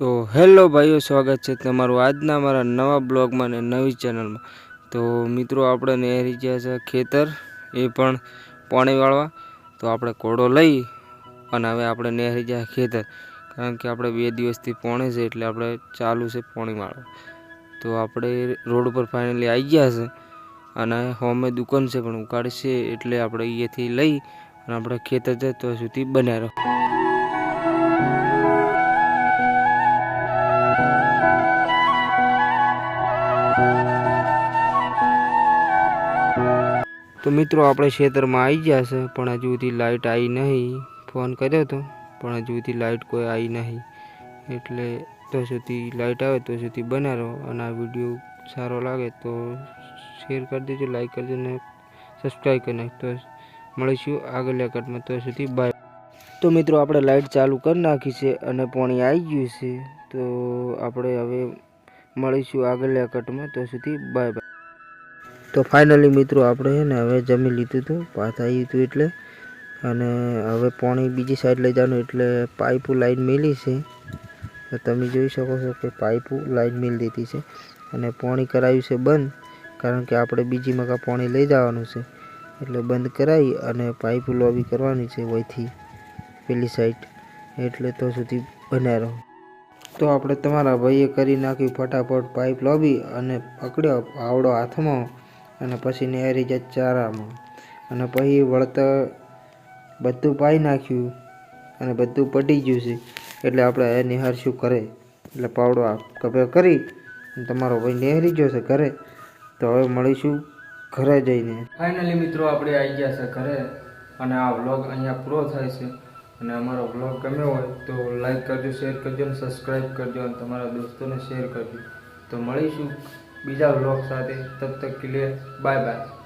તો હેલો ભાઈઓ, સ્વાગત છે તમારું આજના મારા નવા બ્લોગમાં ને નવી ચેનલમાં. તો મિત્રો, આપણે નહેરી ગયા છે ખેતર, એ પણ પાણી તો આપણે કોડો લઈ અને હવે આપણે નહેરી ગયા ખેતર. કારણ કે આપણે બે દિવસથી પોણે છે, એટલે આપણે ચાલુ છે પાણી વાળવા. તો આપણે રોડ પર ફાઇનલી આવી ગયા છે અને હોમે દુકાન છે, પણ ઉકાળશે એટલે આપણે અહીંયાથી લઈ અને આપણે ખેતર જાય તો સુધી બન્યા તો મિત્રો, આપણે ખેતરમાં આવી ગયા છે, પણ હજુ સુધી લાઇટ આવી નહીં. ફોન કર્યો હતો પણ હજુ સુધી લાઇટ કોઈ આવી નહીં. એટલે તો સુધી લાઇટ આવે, તો સુધી બનાવો અને આ વીડિયો સારો લાગે તો શેર કરી દેજો લાઇક કરજો અને સબસ્ક્રાઈબ કરી નાખજો તો મળીશું આગળના કટમાં. તો સુધી બાય તો મિત્રો, આપણે લાઇટ ચાલુ કરી નાખી છે અને પાણી આવી ગયું છે. તો આપણે હવે મળીશું આગળના કટમાં. તો સુધી બાય બાય તો ફાઇનલી મિત્રો આપણે છે ને હવે જમી લીધું હતું ભાત આવ્યું હતું એટલે. અને હવે પાણી બીજી સાઈડ લઈ જવાનું એટલે પાઇપો લાઈન મેલી છે. તો તમે જોઈ શકો છો કે પાઇપો લાઈન મેલ દીધી છે. અને પાણી કરાવ્યું છે બંધ, કારણ કે આપણે બીજી મકા પાણી લઈ જવાનું છે. એટલે બંધ કરાવી અને પાઇપો લોબી કરવાની છે વહીથી પેલી સાઈડ એટલે તો સુધી બન્યા રહો. તો આપણે તમારા ભાઈએ કરી નાખ્યું ફટાફટ પાઇપ લોબી અને પકડ્યો આવડો હાથમાં. અને પછી નેહરી જાય ચારામાં. અને પછી વળતર બધું પાઈ નાખ્યું અને બધું પટી ગયું છે. એટલે આપણે નિહાર શું કરે? એટલે પાવડો કપે કરી તમારો ભાઈ નેહરી ગયો છે ઘરે, તો હવે મળીશું ઘરે જઈને. ફાઇનલી મિત્રો આપણે આવી ગયા છે ઘરે અને આ વ્લોગ અહીંયા પૂરો થાય છે. અને અમારો વ્લોગ ગમ્યો હોય તો લાઈક કરજો શેર કરજો અને સબસ્ક્રાઈબ કરજો અને તમારા દોસ્તોને શેર કરજો. તો મળીશું. બીજા વ્લોગ સાથે તબ તક કે બાય બાય